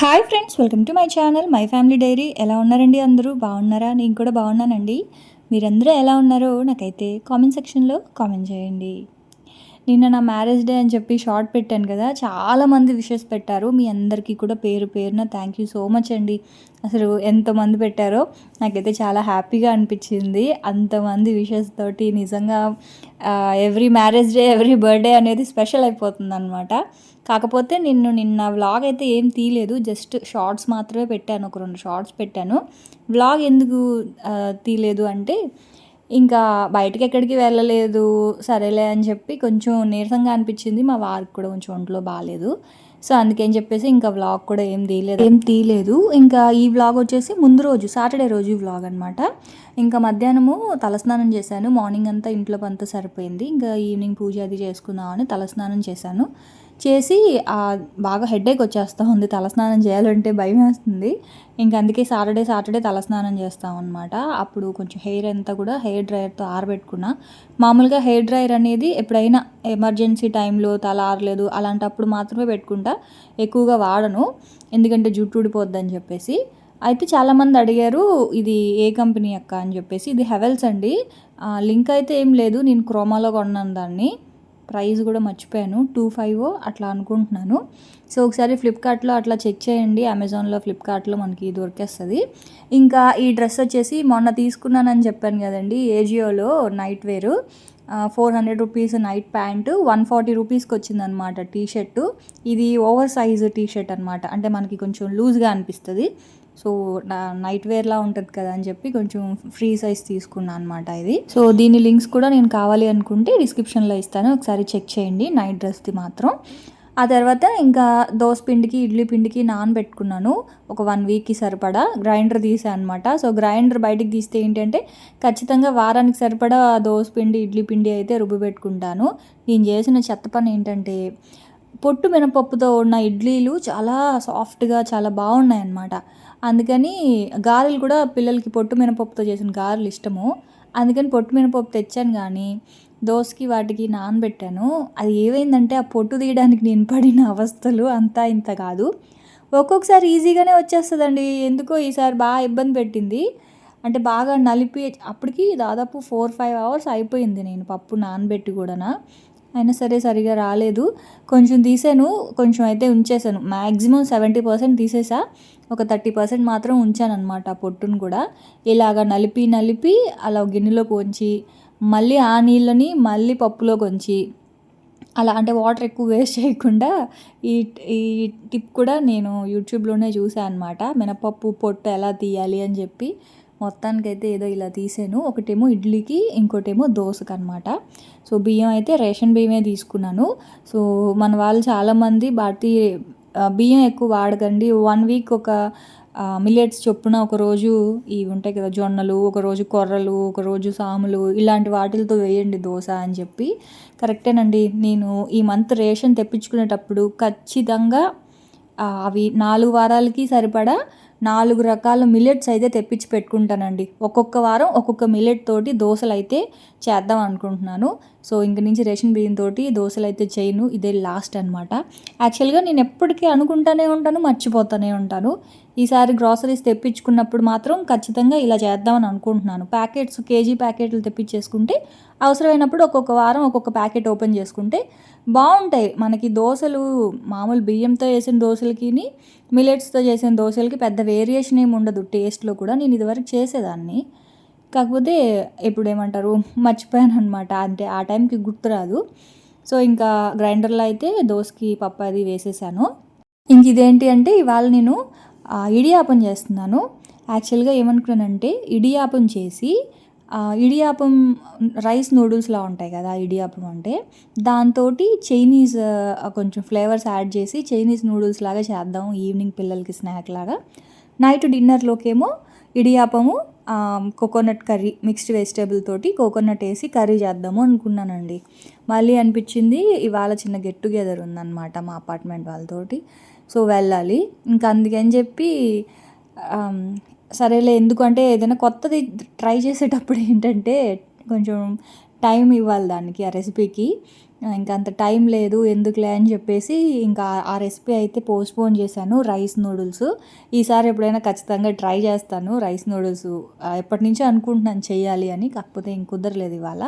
Hi friends welcome to my channel my family diary ఎలా ఉన్నారండి అందరూ? బాగున్నారా? నేను కూడా బాగున్నానండి. మీరందరూ ఎలా ఉన్నారో నాకైతే కామెంట్ సెక్షన్లో కామెంట్ చేయండి. నిన్న నా మ్యారేజ్ డే అని చెప్పి షార్ట్ పెట్టాను కదా చాలామంది విషెస్ పెట్టారు. మీ అందరికీ కూడా పేరు పేరున థ్యాంక్ యూ సో మచ్ అండి. అసలు ఎంతమంది పెట్టారో నాకైతే చాలా హ్యాపీగా అనిపించింది. అంతమంది విషెస్ తోటి నిజంగా every marriage day every birthday అనేది స్పెషల్ అయిపోతుంది అనమాట కాకపోతే నిన్ను నిన్న వ్లాగ్ అయితే ఏం తీయలేదు. జస్ట్ షార్ట్స్ మాత్రమే పెట్టాను. ఒక రెండు షార్ట్స్ పెట్టాను. వ్లాగ్ ఎందుకు తీయలేదు అంటే ఇంకా బయటకి ఎక్కడికి వెళ్ళలేదు. సరేలే అని చెప్పి కొంచెం నీరసంగా అనిపించింది. మా వారికి కూడా కొంచెం ఒంట్లో బాగాలేదు సో అందుకని చెప్పేసి ఇంకా వ్లాగ్ కూడా ఏం తీయలేదు. ఏం తీయలేదు. ఇంకా ఈ వ్లాగ్ వచ్చేసి ముందు రోజు సాటర్డే రోజు వ్లాగ్ అనమాట ఇంకా మధ్యాహ్నము తలస్నానం చేశాను. మార్నింగ్ అంతా ఇంట్లో అంతా సరిపోయింది. ఇంకా ఈవినింగ్ పూజ అది చేసుకుందామని తలస్నానం చేశాను. చేసి బాగా హెడేక్ వచ్చేస్తూ ఉంది. తలస్నానం చేయాలంటే భయం వేస్తుంది. ఇంకా అందుకే సాటర్డే సాటర్డే తలస్నానం చేస్తాం అనమాట అప్పుడు కొంచెం హెయిర్ అంతా కూడా హెయిర్ డ్రైయర్తో ఆరబెట్టుకున్నా. మామూలుగా హెయిర్ డ్రైయర్ అనేది ఎప్పుడైనా ఎమర్జెన్సీ టైంలో తల ఆరలేదు అలాంటప్పుడు మాత్రమే పెట్టుకుంటా. ఎక్కువగా వాడను. ఎందుకంటే జుట్టు ఊడిపోద్దని చెప్పేసి. అయితే చాలామంది అడిగారు ఇది ఏ కంపెనీ అక్క అని చెప్పేసి. ఇది హెవెల్స్ అండి. లింక్ అయితే ఏం లేదు. నేను క్రోమాలో కొన్నాను దాన్ని. ప్రైస్ కూడా మర్చిపోయాను. టూ ఫైవ్ అట్లా అనుకుంటున్నాను. సో ఒకసారి ఫ్లిప్కార్ట్లో అట్లా చెక్ చేయండి. అమెజాన్లో ఫ్లిప్కార్ట్లో మనకి దొరికేస్తుంది. ఇంకా ఈ డ్రెస్ వచ్చేసి మొన్న తీసుకున్నానని చెప్పాను కదండి. ఏజియోలో night wear. Four hundred rupees night pant. One forty రూపీస్కి వచ్చిందనమాట టీ షర్టు ఇది ఓవర్ సైజ్ టీ షర్ట్ అనమాట. అంటే మనకి కొంచెం లూజ్గా అనిపిస్తుంది. సో నైట్ వేర్లా ఉంటుంది కదా అని చెప్పి కొంచెం ఫ్రీ సైజ్ తీసుకున్నాను అనమాట ఇది. సో దీని లింక్స్ కూడా నేను కావాలి అనుకుంటే డిస్క్రిప్షన్లో ఇస్తాను. ఒకసారి చెక్ చేయండి నైట్ డ్రెస్ది మాత్రం. ఆ తర్వాత ఇంకా దోశ పిండికి ఇడ్లీ పిండికి నానబెట్టుకున్నాను. ఒక వన్ వీక్కి సరిపడా గ్రైండర్ తీసాను అనమాట సో గ్రైండర్ బయటికి తీస్తే ఏంటంటే ఖచ్చితంగా వారానికి సరిపడా దోశ పిండి ఇడ్లీ పిండి అయితే రుబ్బు పెట్టుకుంటాను. నేను చేసిన చెత్త పని ఏంటంటే పొట్టు మినపప్పుతో ఉన్న ఇడ్లీలు చాలా సాఫ్ట్గా చాలా బాగున్నాయి అన్నమాట అందుకని గారెలు కూడా పిల్లలకి పొట్టు మినపప్పుతో చేసిన గారెలు ఇష్టము. అందుకని పొట్టు మినపప్పు తెచ్చాను కానీ దోసకి వాటికి నానబెట్టాను. అది ఏమైందంటే ఆ పొట్టు తీయడానికి నేను పడిన అవస్థలు అంతా ఇంత కాదు. ఒక్కొక్కసారి ఈజీగానే వచ్చేస్తుందండి. ఎందుకో ఈసారి బాగా ఇబ్బంది పెట్టింది. అంటే బాగా నలిపి అప్పటికి దాదాపు ఫోర్ ఫైవ్ అవర్స్ అయిపోయింది నేను పప్పు నానబెట్టి కూడా అయినా సరే సరిగా రాలేదు. కొంచెం తీసాను కొంచెం అయితే ఉంచేసాను. మ్యాక్సిమం సెవెంటీ పర్సెంట్ తీసేసా. ఒక థర్టీ పర్సెంట్ మాత్రం ఉంచాను అనమాట పొట్టును కూడా. ఇలాగ నలిపి నలిపి అలా గిన్నెలో కొంచి మళ్ళీ ఆ నీళ్ళని మళ్ళీ పప్పులో కొంచి అలా అంటే వాటర్ ఎక్కువ వేస్ట్ చేయకుండా ఈ ఈ టిప్ కూడా నేను యూట్యూబ్లోనే చూసాను అనమాట మినపప్పు పొట్టు ఎలా తీయాలి అని చెప్పి మొత్తానికైతే ఏదో ఇలా తీసాను. ఒకటేమో ఇడ్లీకి ఇంకోటేమో దోశకు అనమాట సో బియ్యం అయితే రేషన్ బియ్యమే తీసుకున్నాను. సో మన వాళ్ళు చాలామంది బాటి బియ్యం ఎక్కువ వాడకండి. వన్ వీక్ ఒక మిల్లెట్స్ చొప్పున ఒకరోజు ఇవి ఉంటాయి కదా జొన్నలు ఒకరోజు కొర్రలు ఒకరోజు సాములు ఇలాంటి వాటిలతో వేయండి దోశ అని చెప్పి. కరెక్టేనండి. నేను ఈ మంత్ రేషన్ తెప్పించుకునేటప్పుడు ఖచ్చితంగా అవి నాలుగు వారాలకి సరిపడా నాలుగు రకాల మిల్లెట్స్ అయితే తెప్పించి పెట్టుకుంటానండి. ఒక్కొక్క వారం ఒక్కొక్క మిల్లెట్ తోటి దోశలు అయితే చేద్దాం అనుకుంటున్నాను. సో ఇంక నుంచి రేషన్ బియ్యం తోటి దోశలు అయితే చేయను. ఇదే లాస్ట్ అనమాట యాక్చువల్గా నేను ఎప్పటికీ అనుకుంటానే ఉంటాను మర్చిపోతూనే ఉంటాను. ఈసారి గ్రాసరీస్ తెప్పించుకున్నప్పుడు మాత్రం ఖచ్చితంగా ఇలా చేద్దామని అనుకుంటున్నాను. ప్యాకెట్స్ కేజీ ప్యాకెట్లు తెప్పించేసుకుంటే అవసరమైనప్పుడు ఒక్కొక్క వారం ఒక్కొక్క ప్యాకెట్ ఓపెన్ చేసుకుంటే బాగుంటాయి. మనకి దోశలు మామూలు బియ్యంతో చేసిన దోశలకి మిలెట్స్తో చేసిన దోశలకి పెద్ద వేరియేషన్ ఏమి ఉండదు టేస్ట్లో కూడా. నేను ఇదివరకు చేసేదాన్ని. కాకపోతే ఇప్పుడు ఏమంటారు మర్చిపోయాను అనమాట అంటే ఆ టైంకి గుర్తురాదు సో ఇంకా గ్రైండర్లో అయితే దోశకి పప్పు అది వేసేసాను. ఇంక ఇదేంటి అంటే ఇవాళ నేను ఇడియాపం చేస్తున్నాను. యాక్చువల్గా ఏమనుకున్నానంటే ఇడియాపం చేసి ఇడియాపం రైస్ నూడిల్స్లా ఉంటాయి కదా ఇడియాపం అంటే దాంతో చైనీస్ కొంచెం ఫ్లేవర్స్ యాడ్ చేసి చైనీస్ నూడిల్స్ లాగా చేద్దాం ఈవినింగ్ పిల్లలకి స్నాక్ లాగా. నైట్ డిన్నర్లోకేమో ఇడియాపము కోకోనట్ కర్రీ మిక్స్డ్ వెజిటేబుల్ తోటి కోకోనట్ వేసి కర్రీ చేద్దాము అనుకున్నానండి. మళ్ళీ అనిపించింది ఇవాళ చిన్న గెట్ టుగెదర్ ఉందన్నమాట మా అపార్ట్మెంట్ వాళ్ళతోటి. సో వెళ్ళాలి. ఇంకా అందుకని చెప్పి సరేలే ఎందుకంటే ఏదైనా కొత్తది ట్రై చేసేటప్పుడు ఏంటంటే కొంచెం టైం ఇవ్వాలి దానికి ఆ రెసిపీకి. ఇంకా అంత టైం లేదు ఎందుకులే అని చెప్పేసి ఇంకా ఆ రెసిపీ అయితే పోస్ట్పోన్ చేశాను రైస్ నూడిల్స్. ఈసారి ఎప్పుడైనా ఖచ్చితంగా ట్రై చేస్తాను రైస్ నూడిల్స్. ఎప్పటి నుంచో అనుకుంటున్నాను చేయాలి అని కాకపోతే ఇంక కుదరలేదు ఇవాళ.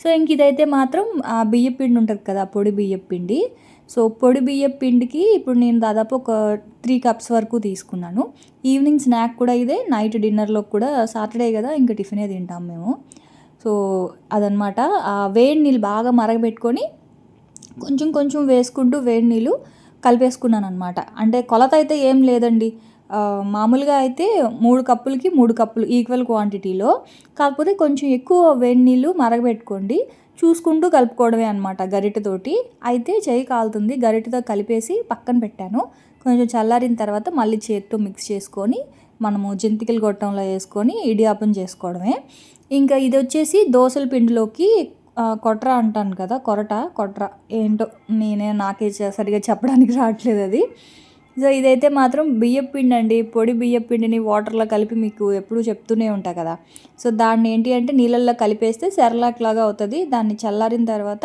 సో ఇంక ఇదైతే మాత్రం ఆ బియ్య పిండి ఉంటుంది కదా పొడి బియ్య పిండి సో పొడి బియ్యం పిండికి ఇప్పుడు నేను దాదాపు ఒక త్రీ కప్స్ వరకు తీసుకున్నాను. ఈవినింగ్ స్నాక్ కూడా ఇదే నైట్ డిన్నర్లో కూడా సాటర్డే కదా ఇంకా టిఫినే తింటాం మేము. సో అదనమాట. ఆ వేడి నీళ్ళు బాగా మరగబెట్టుకొని కొంచెం కొంచెం వేసుకుంటూ వేడి నీళ్ళు కలిపేసుకున్నాను అనమాట అంటే కొలత అయితే ఏం లేదండి. మామూలుగా అయితే మూడు కప్పులకి మూడు కప్పులు ఈక్వల్ క్వాంటిటీలో. కాకపోతే కొంచెం ఎక్కువ వేడి నీళ్ళు మరగబెట్టుకోండి. చూసుకుంటూ కలుపుకోవడమే అనమాట గరిటెతోటి. అయితే చేయి కాలుతుంది గరిటెతో కలిపేసి పక్కన పెట్టాను. కొంచెం చల్లారిన తర్వాత మళ్ళీ చేతితో మిక్స్ చేసుకొని మనము జంతికలు గొట్టంలో వేసుకొని ఇడియాపం చేసుకోవడమే. ఇంకా ఇది వచ్చేసి దోసల పిండిలోకి కొట్ర అంటాను కదా కొరట కొట్ర ఏంటో నేనే నాకే సరిగా చెప్పడానికి రావట్లేదు అది. సో ఇదైతే మాత్రం బియ్యం పిండి అండి పొడి బియ్యం పిండిని వాటర్లో కలిపి మీకు ఎప్పుడూ చెప్తూనే ఉంటా కదా. సో దాన్ని ఏంటి అంటే నీళ్ళల్లో కలిపేస్తే సెరలాక్ లాగా అవుతుంది. దాన్ని చల్లారిన తర్వాత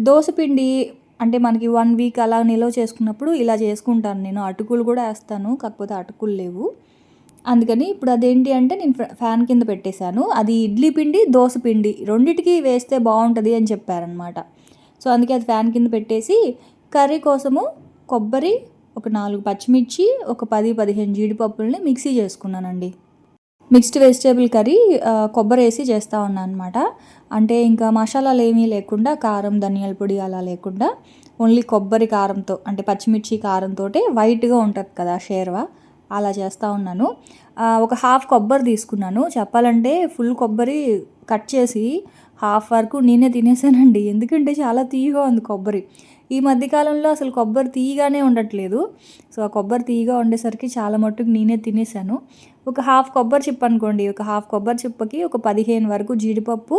దోశ పిండి అంటే మనకి వన్ వీక్ అలా నిల్వ చేసుకున్నప్పుడు ఇలా చేసుకుంటాను నేను. అటుకులు కూడా వేస్తాను కాకపోతే అటుకులు లేవు. అందుకని ఇప్పుడు అదేంటి అంటే నేను ఫ్యా- ఫ్యాన్ కింద పెట్టేశాను. అది ఇడ్లీ పిండి దోశ పిండి రెండిటికి వేస్తే బాగుంటుంది అని చెప్పారనమాట సో అందుకే అది ఫ్యాన్ కింద పెట్టేసి కర్రీ కోసము కొబ్బరి ఒక నాలుగు పచ్చిమిర్చి ఒక పది పదిహేను జీడిపప్పుల్ని మిక్సీ చేసుకున్నానండి. మిక్స్డ్ వెజిటేబుల్ కర్రీ కొబ్బరి వేసి చేస్తూ ఉన్నాను అనమాట అంటే ఇంకా మసాలాలు ఏమీ లేకుండా కారం ధనియాల పొడి అలా లేకుండా ఓన్లీ కొబ్బరి కారంతో అంటే పచ్చిమిర్చి కారంతో వైట్గా ఉంటుంది కదా షేర్వా అలా చేస్తూ ఉన్నాను. ఒక హాఫ్ కొబ్బరి తీసుకున్నాను. చెప్పాలంటే ఫుల్ కొబ్బరి కట్ చేసి హాఫ్ వరకు నేనే తినేసానండి. ఎందుకంటే చాలా తీయగా ఉంది కొబ్బరి. ఈ మధ్యకాలంలో అసలు కొబ్బరి తీయగానే ఉండట్లేదు. సో ఆ కొబ్బరి తీయగా ఉండేసరికి చాలా మట్టుకు నేనే తినేసాను. ఒక హాఫ్ కొబ్బరి చిప్ప అనుకోండి. ఒక హాఫ్ కొబ్బరి చిప్పకి ఒక పదిహేను వరకు జీడిపప్పు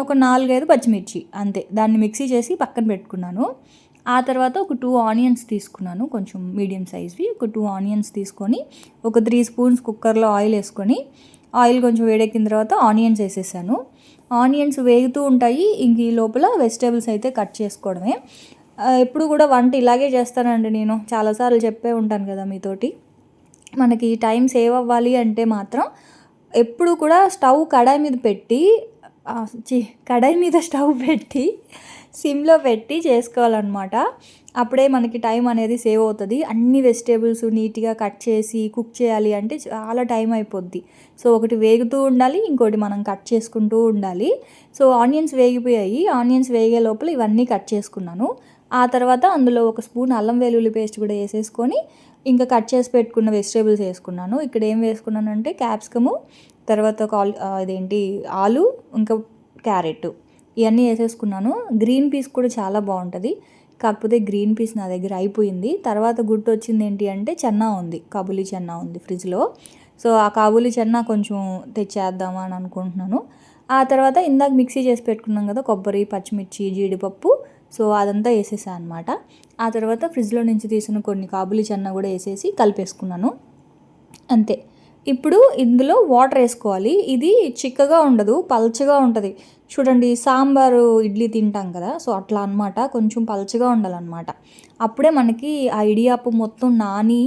ఒక నాలుగైదు పచ్చిమిర్చి అంతే. దాన్ని మిక్సీ చేసి పక్కన పెట్టుకున్నాను. ఆ తర్వాత ఒక టూ ఆనియన్స్ తీసుకున్నాను కొంచెం మీడియం సైజ్వి. ఒక టూ ఆనియన్స్ తీసుకొని ఒక త్రీ స్పూన్స్ కుక్కర్లో ఆయిల్ వేసుకొని ఆయిల్ కొంచెం వేడెక్కిన తర్వాత ఆనియన్స్ వేసేసాను. ఆనియన్స్ వేగుతూ ఉంటాయి. ఇంక ఈ లోపల వెజిటేబుల్స్ అయితే కట్ చేసుకోవడమే. ఎప్పుడు కూడా వంట ఇలాగే చేస్తానండి నేను. చాలాసార్లు చెప్పే ఉంటాను కదా మీతోటి. మనకి టైం సేవ్ అవ్వాలి అంటే మాత్రం ఎప్పుడు కూడా స్టవ్ కడాయి మీద పెట్టి కడాయి మీద స్టవ్ పెట్టి సిమ్లో పెట్టి చేసుకోవాలన్నమాట. అప్పుడే మనకి టైం అనేది సేవ్ అవుతుంది. అన్ని వెజిటేబుల్స్ నీట్గా కట్ చేసి కుక్ చేయాలి అంటే చాలా టైం అయిపోద్ది. సో ఒకటి వేగుతూ ఉండాలి ఇంకోటి మనం కట్ చేసుకుంటూ ఉండాలి. సో ఆనియన్స్ వేగిపోయాయి. ఆనియన్స్ వేగే లోపల ఇవన్నీ కట్ చేసుకున్నాను. ఆ తర్వాత అందులో ఒక స్పూన్ అల్లం వెల్లుల్లి పేస్ట్ కూడా వేసేసుకొని ఇంకా కట్ చేసి పెట్టుకున్న వెజిటేబుల్స్ వేసుకున్నాను. ఇక్కడ ఏం వేసుకున్నానంటే క్యాప్సికము తర్వాత కాల్ ఇదేంటి ఆలు ఇంకా క్యారెట్. ఇవన్నీ వేసేసుకున్నాను. గ్రీన్ పీస్ కూడా చాలా బాగుంటుంది. కాకపోతే గ్రీన్ పీస్ నా దగ్గర అయిపోయింది. తర్వాత గుర్తు వచ్చింది ఏంటి అంటే చెన్నా ఉంది. కాబూలీ చెన్నా ఉంది ఫ్రిడ్జ్లో. సో ఆ కాబూలీ చెన్నా కొంచెం తెచ్చేద్దామా అని అనుకుంటున్నాను. ఆ తర్వాత ఇందాక మిక్సీ చేసి పెట్టుకున్నాం కదా కొబ్బరి పచ్చిమిర్చి జీడిపప్పు. సో అదంతా వేసేసా అనమాట ఆ తర్వాత ఫ్రిడ్జ్లో నుంచి తీసిన కొన్ని కాబూలీ చెన్న కూడా వేసేసి కలిపేసుకున్నాను. అంతే. ఇప్పుడు ఇందులో వాటర్ వేసుకోవాలి. ఇది చిక్కగా ఉండదు పల్చగా ఉంటుంది. చూడండి సాంబారు ఇడ్లీ తింటాం కదా సో అట్లా అన్నమాట. కొంచెం పలచగా ఉండాలన్నమాట. అప్పుడే మనకి ఆ ఇడియాపు మొత్తం నాని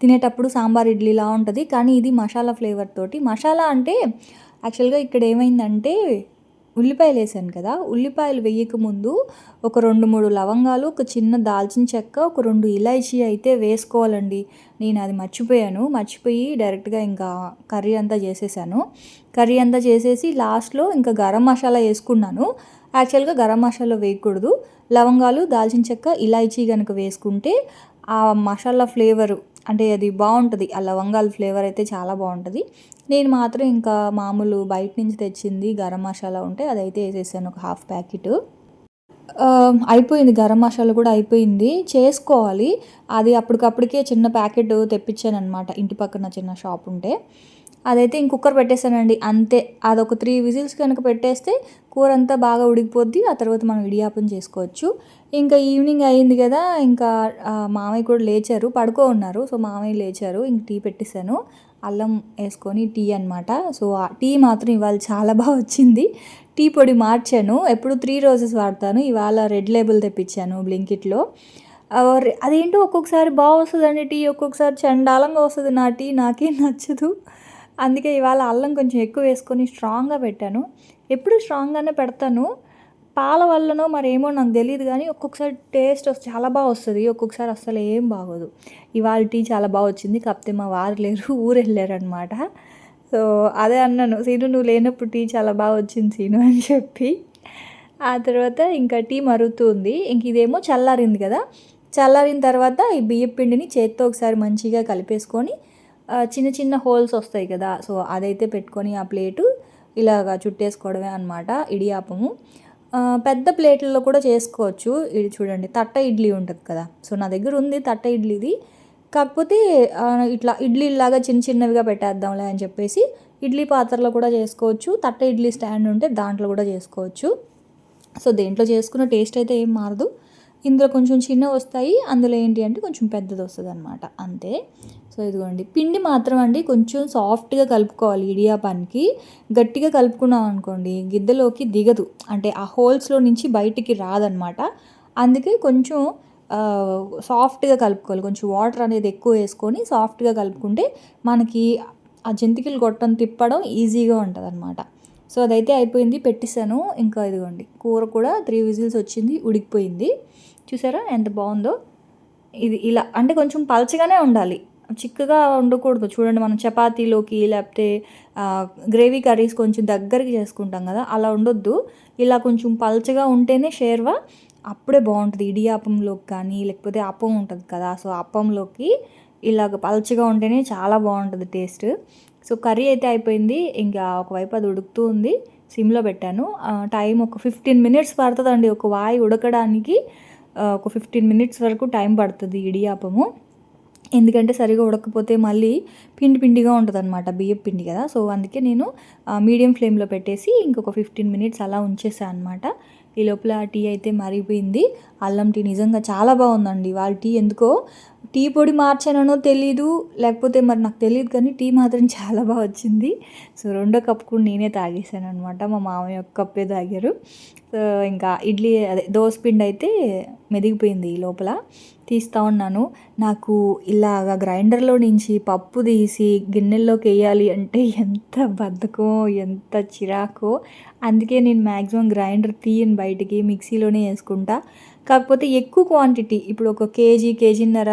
తినేటప్పుడు సాంబార్ ఇడ్లీలా ఉంటుంది. కానీ ఇది మసాలా ఫ్లేవర్ తోటి. మసాలా అంటే యాక్చువల్గా ఇక్కడ ఏమైందంటే ఉల్లిపాయలు వేసాను కదా ఉల్లిపాయలు వేయక ముందు ఒక రెండు మూడు లవంగాలు ఒక చిన్న దాల్చిన చెక్క ఒక రెండు ఇలాచీ అయితే వేసుకోవాలండి. నేను అది మర్చిపోయాను. మర్చిపోయి డైరెక్ట్గా ఇంకా కర్రీ అంతా చేసేసాను. కర్రీ అంతా చేసేసి లాస్ట్లో ఇంకా గరం మసాలా వేసుకున్నాను. యాక్చువల్గా గరం మసాలా వేయకూడదు. లవంగాలు దాల్చిన చెక్క ఇలాచీ కనుక వేసుకుంటే ఆ మసాలా ఫ్లేవరు అంటే అది బాగుంటుంది. ఆ లవంగాల ఫ్లేవర్ అయితే చాలా బాగుంటుంది. నేను మాత్రం ఇంకా మామూలు బయట నుంచి తెచ్చింది గరం మసాలా ఉంటే అదైతే వేసేసాను ఒక హాఫ్ ప్యాకెట్. అయిపోయింది గరం మసాలా కూడా అయిపోయింది. చేసుకోవాలి. అది అప్పటికప్పటికే చిన్న ప్యాకెట్ తెప్పించాను అనమాట ఇంటి పక్కన చిన్న షాప్ ఉంటే. అదైతే ఇంక కుక్కర్ పెట్టేశానండి. అంతే. అదొక త్రీ విజిల్స్ కనుక పెట్టేస్తే కూర అంతా బాగా ఉడికిపోద్ది. ఆ తర్వాత మనం ఇడియాపం చేసుకోవచ్చు. ఇంకా ఈవినింగ్ అయింది కదా. ఇంకా మామయ్య కూడా లేచారు. పడుకో ఉన్నారు సో మామయ్య లేచారు. ఇంక టీ పెట్టేశాను. అల్లం వేసుకొని టీ అనమాట సో ఆ టీ మాత్రం ఇవాళ చాలా బాగా వచ్చింది. టీ పొడి మార్చాను. ఎప్పుడు త్రీ రోజెస్ వాడతాను. ఇవాళ రెడ్ లేబుల్ తెప్పించాను బ్లింకిట్లో. అదేంటో ఒక్కొక్కసారి బాగా వస్తుందండి టీ. ఒక్కొక్కసారి చండాలంగా వస్తుంది నా టీ. నాకేం నచ్చదు. అందుకే ఇవాళ అల్లం కొంచెం ఎక్కువ వేసుకొని స్ట్రాంగ్గా పెట్టాను. ఎప్పుడు స్ట్రాంగ్గానే పెడతాను. పాల వల్లనో మరేమో నాకు తెలియదు కానీ ఒక్కొక్కసారి టేస్ట్ చాలా బాగా వస్తుంది. ఒక్కొక్కసారి అస్సలు ఏం బాగోదు. ఇవాళ టీ చాలా బాగా వచ్చింది. కాకపోతే మా వారు లేరు ఊరు వెళ్ళారు అనమాట సో అదే అన్నాను సీను నువ్వు లేనప్పుడు టీ చాలా బాగా వచ్చింది సీను అని చెప్పి. ఆ తర్వాత ఇంకా టీ మరుగుతుంది ఇంక ఇదేమో చల్లారింది కదా. చల్లారిన తర్వాత ఈ బియ్యం పిండిని చేత్తో ఒకసారి మంచిగా కలిపేసుకొని చిన్న చిన్న హోల్స్ వస్తాయి కదా. సో అదైతే పెట్టుకొని ఆ ప్లేటు ఇలాగా చుట్టేసుకోవడమే అనమాట ఇడియాపము. పెద్ద ప్లేట్లలో కూడా చేసుకోవచ్చు. ఇది చూడండి తట్ట ఇడ్లీ ఉంటుంది కదా. సో నా దగ్గర ఉంది తట్ట ఇడ్లీది కాకపోతే ఇట్లా ఇడ్లీలాగా చిన్న చిన్నవిగా పెట్టేద్దాంలే అని చెప్పేసి ఇడ్లీ పాత్రలో కూడా చేసుకోవచ్చు. తట్ట ఇడ్లీ స్టాండ్ ఉంటే దాంట్లో కూడా చేసుకోవచ్చు. సో దేంట్లో చేసుకున్న టేస్ట్ అయితే ఏం మారదు. ఇందులో కొంచెం చిన్న వస్తాయి. అందులో ఏంటి అంటే కొంచెం పెద్దది వస్తుంది అనమాట అంతే. సో ఇదిగోండి. పిండి మాత్రం అండి కొంచెం సాఫ్ట్గా కలుపుకోవాలి ఇడియాపానికి. గట్టిగా కలుపుకున్నాం అనుకోండి గిద్దలోకి దిగదు. అంటే ఆ హోల్స్లో నుంచి బయటికి రాదనమాట. అందుకే కొంచెం సాఫ్ట్గా కలుపుకోవాలి. కొంచెం వాటర్ అనేది ఎక్కువ వేసుకొని సాఫ్ట్గా కలుపుకుంటే మనకి ఆ జంతికలు గొట్టం తిప్పడం ఈజీగా ఉంటుంది అనమాట సో అదైతే అయిపోయింది పెట్టేశాను. ఇంకా ఇదిగోండి కూర కూడా త్రీ విజిల్స్ వచ్చింది ఉడికిపోయింది. చూసారా ఎంత బాగుందో? ఇది ఇలా అంటే కొంచెం పలచగానే ఉండాలి. చిక్కగా ఉండకూడదు చూడండి మనం చపాతీలోకి లేకపోతే గ్రేవీ కర్రీస్ కొంచెం దగ్గరికి చేసుకుంటాం కదా అలా ఉండొద్దు ఇలా కొంచెం పలచగా ఉంటేనే షేర్వా అప్పుడే బాగుంటుంది. ఇడియాపంలోకి కానీ లేకపోతే అప్పం ఉంటుంది కదా సో అప్పంలోకి ఇలాగ పలచగా ఉంటేనే చాలా బాగుంటుంది టేస్ట్. సో కర్రీ అయితే అయిపోయింది. ఇంకా ఒకవైపు అది ఉడుకుతూ ఉంది. సిమ్లో పెట్టాను. టైం ఒక ఫిఫ్టీన్ మినిట్స్ పడుతుందండి. ఒక వాయి ఉడకడానికి ఒక ఫిఫ్టీన్ మినిట్స్ వరకు టైం పడుతుంది ఇడియాపము. ఎందుకంటే సరిగా ఉడకపోతే మళ్ళీ పిండి పిండిగా ఉంటుంది అనమాట బియ్యం పిండి కదా. సో అందుకే నేను మీడియం ఫ్లేమ్లో పెట్టేసి ఇంకొక ఫిఫ్టీన్ మినిట్స్ అలా ఉంచేసాను అనమాట ఈ లోపల టీ అయితే మరిగిపోయింది అల్లం టీ నిజంగా చాలా బాగుందండి. వాళ్ళ టీ ఎందుకో టీ పొడి మార్చానో తెలీదు లేకపోతే మరి నాకు తెలియదు కానీ టీ మాత్రం చాలా బాగా వచ్చింది. సో రెండో కప్పు కూడా నేనే తాగేసాను అనమాట మా మామయ్య ఒక కప్పే తాగారు. సో ఇంకా ఇడ్లీ అదే దోశ పిండి అయితే మెదిగిపోయింది ఈ లోపల. తీస్తూ ఉన్నాను. నాకు ఇలాగ గ్రైండర్లో నుంచి పప్పు తీసి గిన్నెల్లోకి వేయాలి అంటే ఎంత బద్ధకం ఎంత చిరాకో. అందుకే నేను మ్యాక్సిమం గ్రైండర్ తీయను బయటికి మిక్సీలోనే వేసుకుంటా. కాకపోతే ఎక్కువ క్వాంటిటీ ఇప్పుడు ఒక కేజీ కేజీన్నర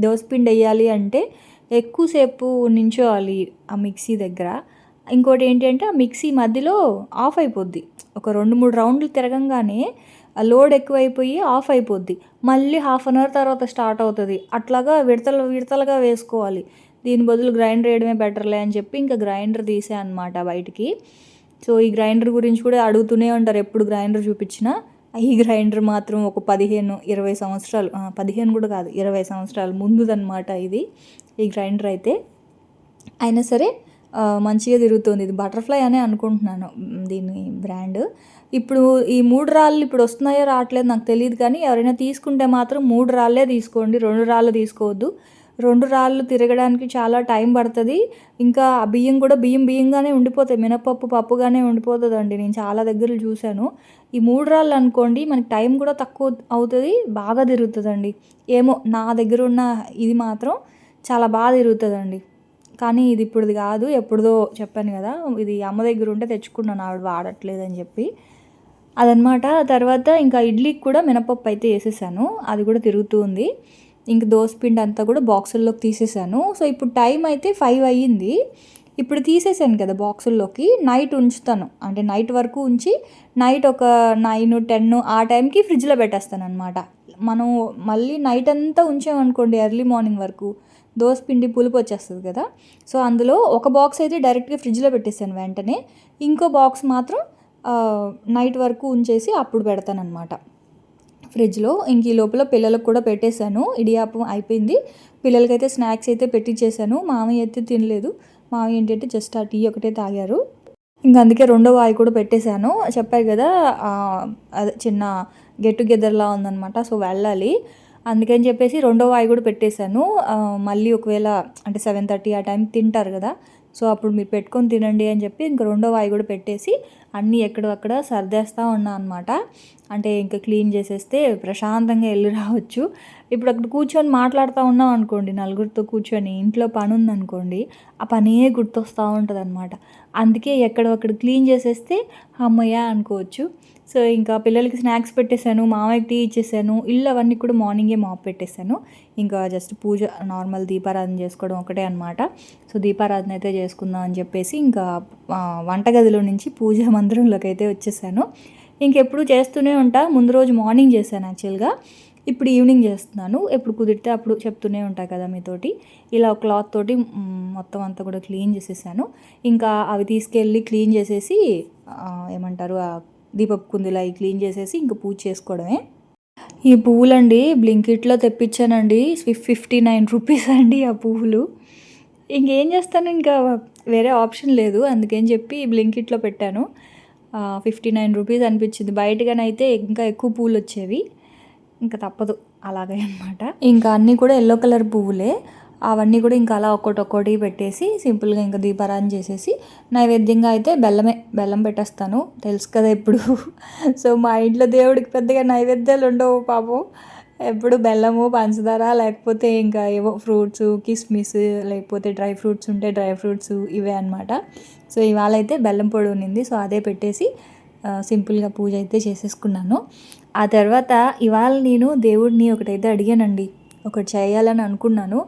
దోసపిండి వేయాలి అంటే ఎక్కువసేపు నించోవాలి ఆ మిక్సీ దగ్గర. ఇంకోటి ఏంటంటే ఆ మిక్సీ మధ్యలో ఆఫ్ అయిపోద్ది. ఒక రెండు మూడు రౌండ్లు తిరగంగానే లోడ్ ఎక్కువైపోయి ఆఫ్ అయిపోద్ది. మళ్ళీ హాఫ్ అన్ అవర్ తర్వాత స్టార్ట్ అవుతుంది. అట్లాగా విడతలు విడతలుగా వేసుకోవాలి. దీని బదులు గ్రైండర్ వేయడమే బెటర్లే అని చెప్పి ఇంకా గ్రైండర్ తీసే అనమాట బయటికి. సో ఈ గ్రైండర్ గురించి కూడా అడుగుతూనే ఉంటారు ఎప్పుడు గ్రైండర్ చూపించినా. ఈ గ్రైండర్ మాత్రం ఒక పదిహేను ఇరవై సంవత్సరాలు పదిహేను కూడా కాదు ఇరవై సంవత్సరాలు ముందుదన్నమాట ఇది ఈ గ్రైండర్ అయితే. అయినా సరే మంచిగా తిరుగుతుంది. ఇది బటర్ఫ్లై అనే అనుకుంటున్నాను దీని బ్రాండ్. ఇప్పుడు ఈ మూడు రాళ్ళు ఇప్పుడు వస్తున్నాయో రావట్లేదు నాకు తెలియదు కానీ ఎవరైనా తీసుకుంటే మాత్రం మూడు రాళ్ళే తీసుకోండి రెండు రాళ్ళు తీసుకోవద్దు. రెండు రాళ్ళు తిరగడానికి చాలా టైం పడుతుంది. ఇంకా ఆ బియ్యం కూడా బియ్యం బియ్యంగానే ఉండిపోతాయి. మినపప్పు పప్పుగానే ఉండిపోతుందండి. నేను చాలా దగ్గర చూశాను. ఈ మూడు రాళ్ళు అనుకోండి మనకి టైం కూడా తక్కువ అవుతుంది బాగా తిరుగుతుందండి. ఏమో నా దగ్గర ఉన్న ఇది మాత్రం చాలా బాగా తిరుగుతుందండి. కానీ ఇది ఇప్పుడుది కాదు ఎప్పుడుదో చెప్పాను కదా ఇది అమ్మ దగ్గర ఉంటే తెచ్చుకున్నాను ఆవిడ వాడట్లేదని చెప్పి. అదనమాట తర్వాత ఇంకా ఇడ్లీకి కూడా మినపప్పు అయితే వేసేసాను అది కూడా తిరుగుతూ ఉంది ఇంక పిండి అంతా కూడా బాక్సుల్లోకి తీసేసాను. సో ఇప్పుడు టైం అయితే ఫైవ్ అయ్యింది. ఇప్పుడు తీసేసాను కదా బాక్సుల్లోకి నైట్ ఉంచుతాను. అంటే నైట్ వరకు ఉంచి నైట్ ఒక నైన్ టెన్ ఆ టైంకి ఫ్రిడ్జ్లో పెట్టేస్తాను అనమాట మనం మళ్ళీ నైట్ అంతా ఉంచామనుకోండి ఎర్లీ మార్నింగ్ వరకు దోశ పిండి పులుపు వచ్చేస్తుంది కదా. సో అందులో ఒక బాక్స్ అయితే డైరెక్ట్గా ఫ్రిడ్జ్లో పెట్టేసాను వెంటనే. ఇంకో బాక్స్ మాత్రం నైట్ వరకు ఉంచేసి అప్పుడు పెడతాను అనమాట ఫ్రిడ్జ్లో ఇంక ఈ లోపల పిల్లలకు కూడా పెట్టేశాను. ఇడియాపం అయిపోయింది. పిల్లలకైతే స్నాక్స్ అయితే పెట్టించేశాను మామయ్య అయితే తినలేదు. మామయ్య ఏంటంటే జస్ట్ ఆ టీ ఒకటే తాగారు. ఇంకా అందుకే రెండో వాయి కూడా పెట్టేశాను. చెప్పారు కదా అదే చిన్న గెట్ టుగెదర్లా ఉందన్నమాట. సో వెళ్ళాలి. అందుకని చెప్పేసి రెండో వాయి కూడా పెట్టేశాను. మళ్ళీ ఒకవేళ అంటే సెవెన్ థర్టీ ఆ టైం తింటారు కదా సో అప్పుడు మీరు పెట్టుకొని తినండి అని చెప్పి ఇంక రెండో వాయి కూడా పెట్టేసి అన్నీ ఎక్కడక్కడ సర్దేస్తూ ఉన్నా అనమాట అంటే ఇంకా క్లీన్ చేసేస్తే ప్రశాంతంగా వెళ్ళి రావచ్చు. ఇప్పుడు అక్కడ కూర్చొని మాట్లాడుతూ ఉన్నాం అనుకోండి నలుగురితో కూర్చొని ఇంట్లో పని ఉందనుకోండి ఆ పనే గుర్తొస్తూ ఉంటుంది అనమాట అందుకే ఎక్కడొక్కడ క్లీన్ చేసేస్తే అమ్మయ్య అనుకోవచ్చు. సో ఇంకా పిల్లలకి స్నాక్స్ పెట్టేశాను మామయ్యకి టీ ఇచ్చేసాను ఇల్లు అవన్నీ కూడా మార్నింగే మాప్ పెట్టేశాను. ఇంకా జస్ట్ పూజ నార్మల్ దీపారాధన చేసుకోవడం ఒకటే అనమాట సో దీపారాధన అయితే చేసుకుందాం అని చెప్పేసి ఇంకా వంటగదిలో నుంచి పూజ మందిరంలోకి అయితే వచ్చేసాను. ఇంకెప్పుడు చేస్తూనే ఉంటా ముందు రోజు మార్నింగ్ చేశాను యాక్చువల్గా. ఇప్పుడు ఈవినింగ్ చేస్తున్నాను. ఎప్పుడు కుదిరితే అప్పుడు చెప్తూనే ఉంటా కదా మీతోటి. ఇలా క్లాత్ తోటి మొత్తం అంతా కూడా క్లీన్ చేసేసాను. ఇంకా అవి తీసుకెళ్ళి క్లీన్ చేసేసి ఏమంటారు ఆ దీపపు కుందిలా అవి క్లీన్ చేసేసి ఇంకా పూజ చేసుకోవడమే. ఈ పువ్వులండి బ్లింకిట్లో తెప్పించానండి. ఫిఫ్టీ నైన్ రూపీస్ అండి ఆ పువ్వులు. ఇంకేం చేస్తాను ఇంకా? వేరే ఆప్షన్ లేదు. అందుకని చెప్పి బ్లింకిట్లో పెట్టాను. ఫిఫ్టీ నైన్ రూపీస్ అనిపించింది. బయటగానైతే ఇంకా ఎక్కువ పూలు వచ్చేవి. ఇంకా తప్పదు. అలాగే అనమాట ఇంకా అన్నీ కూడా ఎల్లో కలర్ పువ్వులే. అవన్నీ కూడా ఇంకా అలా ఒక్కటి ఒక్కటి పెట్టేసి సింపుల్గా ఇంకా దీపారాధన చేసేసి నైవేద్యంగా అయితే బెల్లమే బెల్లం పెట్టేస్తాను. తెలుసు కదా ఇప్పుడు సో మా ఇంట్లో దేవుడికి పెద్దగా నైవేద్యాలు ఉండవు పాపం. ఎప్పుడు బెల్లము పంచదార లేకపోతే ఇంకా ఏవో ఫ్రూట్స్ కిస్మిస్ లేకపోతే డ్రై ఫ్రూట్స్ ఉంటే డ్రై ఫ్రూట్స్ ఇవే అనమాట సో ఇవాళ అయితే బెల్లం పొడి ఉన్నింది. సో అదే పెట్టేసి సింపుల్గా పూజ అయితే చేసేసుకున్నాను. ఆ తర్వాత ఇవాళ నేను దేవుడిని ఒకటైతే అడిగానండి. ఒకటి చేయాలని అనుకున్నాను.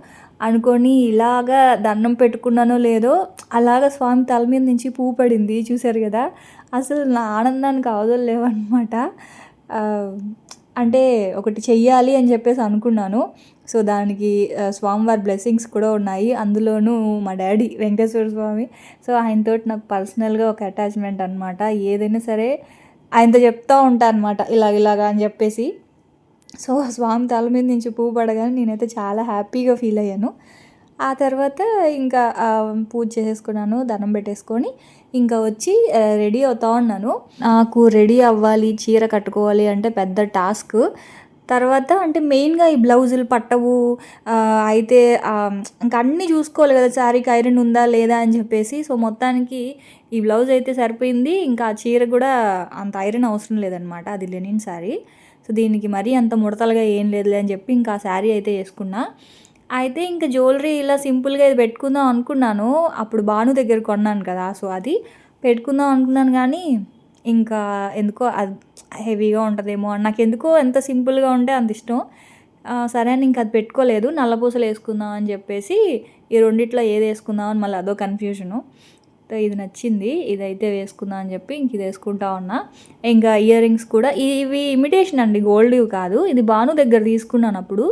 అనుకొని ఇలాగా దండం పెట్టుకున్నానో లేదో అలాగ స్వామి తల మీద నుంచి పువ్వు పడింది చూశారు కదా? అసలు నా ఆనందానికి అవదలు లేవన్నమాట. అంటే ఒకటి చెయ్యాలి అని చెప్పేసి అనుకున్నాను. సో దానికి స్వామివారి బ్లెస్సింగ్స్ కూడా ఉన్నాయి. అందులోనూ మా డాడీ వెంకటేశ్వర స్వామి. సో ఆయనతోటి నాకు పర్సనల్గా ఒక అటాచ్మెంట్ అనమాట ఏదైనా సరే ఆయనతో చెప్తూ ఉంటా అనమాట ఇలాగ ఇలాగా అని చెప్పేసి. సో ఆ స్వామి తల మీద నుంచి పువ్వు పడగానే నేనైతే చాలా హ్యాపీగా ఫీల్ అయ్యాను. ఆ తర్వాత ఇంకా పూజ చేసేసుకున్నాను దండం పెట్టేసుకొని ఇంకా వచ్చి రెడీ అవుతా ఉన్నాను. నాకు రెడీ అవ్వాలి చీర కట్టుకోవాలి అంటే పెద్ద టాస్క్. తర్వాత అంటే మెయిన్గా ఈ బ్లౌజులు పట్టవు. అయితే ఇంకా అన్నీ చూసుకోవాలి కదా శారీకి ఐరన్ ఉందా లేదా అని చెప్పేసి. సో మొత్తానికి ఈ బ్లౌజ్ అయితే సరిపోయింది. ఇంకా ఆ చీర కూడా అంత ఐరన్ అవసరం లేదనమాట అది లెనిన్ శారీ. సో దీనికి మరీ అంత ముడతలుగా ఏం లేదులే అని చెప్పి ఇంకా ఆ శారీ అయితే వేసుకున్నా. అయితే ఇంకా జ్యువెలరీ ఇలా సింపుల్గా ఇది పెట్టుకుందాం అనుకున్నాను. అప్పుడు భాను దగ్గర కొన్నాను కదా సో అది పెట్టుకుందాం అనుకున్నాను కానీ ఇంకా ఎందుకో అది హెవీగా ఉంటుందేమో అని. నాకు ఎందుకో ఎంత సింపుల్గా ఉంటే అంత ఇష్టం. సరే అని ఇంకా అది పెట్టుకోలేదు. నల్లపూసలు వేసుకుందాం అని చెప్పేసి ఈ రెండిట్లో ఏది వేసుకుందాం అని మళ్ళీ అదో కన్ఫ్యూజను ఇది నచ్చింది ఇదైతే వేసుకుందాం అని చెప్పి ఇంక ఇది వేసుకుంటా ఉన్నా. ఇంకా ఇయర్ రింగ్స్ కూడా ఇవి ఇమిటేషన్ అండి గోల్డ్ కాదు. ఇది భాను దగ్గర తీసుకున్నాను అప్పుడు.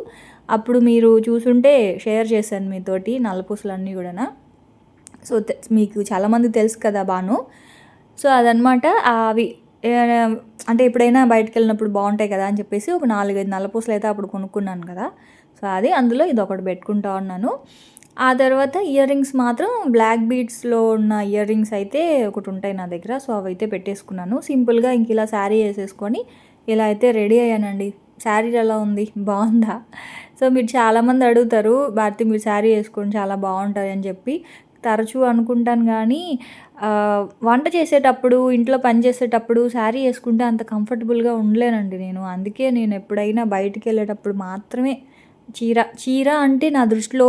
అప్పుడు మీరు చూసుంటే షేర్ చేశాను మీతోటి నల్లపూసలన్నీ కూడా సో మీకు చాలామంది తెలుసు కదా బాను. సో అదనమాట అవి అంటే ఎప్పుడైనా బయటకు వెళ్ళినప్పుడు బాగుంటాయి కదా అని చెప్పేసి ఒక నాలుగైదు నల్లపూసలు అయితే అప్పుడు కొనుక్కున్నాను కదా. సో అది అందులో ఇది ఒకటి పెట్టుకుంటా ఉన్నాను. ఆ తర్వాత ఇయర్ రింగ్స్ మాత్రం బ్లాక్ బీడ్స్లో ఉన్న ఇయర్ రింగ్స్ అయితే ఒకటి ఉంటాయి నా దగ్గర. సో అవి అయితే పెట్టేసుకున్నాను. సింపుల్గా ఇంక ఇలా శారీ వేసేసుకొని ఇలా అయితే రెడీ అయ్యానండి. శారీ ఎలా ఉంది. బాగుందా? సో మీరు చాలామంది అడుగుతారు భారతి మీరు శారీ వేసుకొని చాలా బాగుంటుంది అని చెప్పి. తరచూ అనుకుంటాను కానీ వంట చేసేటప్పుడు ఇంట్లో పని చేసేటప్పుడు శారీ వేసుకుంటే అంత కంఫర్టబుల్గా ఉండలేనండి నేను. అందుకే నేను ఎప్పుడైనా బయటికి వెళ్ళేటప్పుడు మాత్రమే చీర చీర అంటే నా దృష్టిలో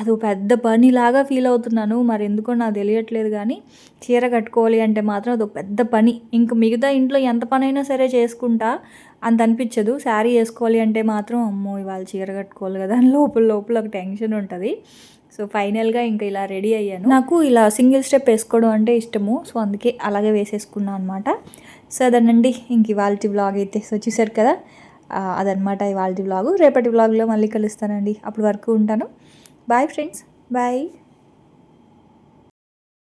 అది పెద్ద పనిలాగా ఫీల్ అవుతున్నాను. మరి ఎందుకో నాకు తెలియట్లేదు కానీ చీర కట్టుకోవాలి అంటే మాత్రం అది ఒక పెద్ద పని. ఇంక మిగతా ఇంట్లో ఎంత పనైనా సరే చేసుకుంటా అంత అనిపించదు. శారీ వేసుకోవాలి అంటే మాత్రం అమ్మో ఇవాళ చీర కట్టుకోవాలి కదా అని లోపల లోపల ఒక టెన్షన్ ఉంటుంది. సో ఫైనల్గా ఇంకా ఇలా రెడీ అయ్యాను. నాకు ఇలా సింగిల్ స్టెప్ వేసుకోవడం అంటే ఇష్టము. సో అందుకే అలాగే వేసేసుకున్నాను అనమాట సో అదనండి ఇంక ఇవాళ వ్లాగ్ అయితే సో చూసారు కదా. అదనమాట ఇవాళ వ్లాగు రేపటి వ్లాగ్లో మళ్ళీ కలుస్తానండి. అప్పటి వరకు ఉంటాను. Bye friends bye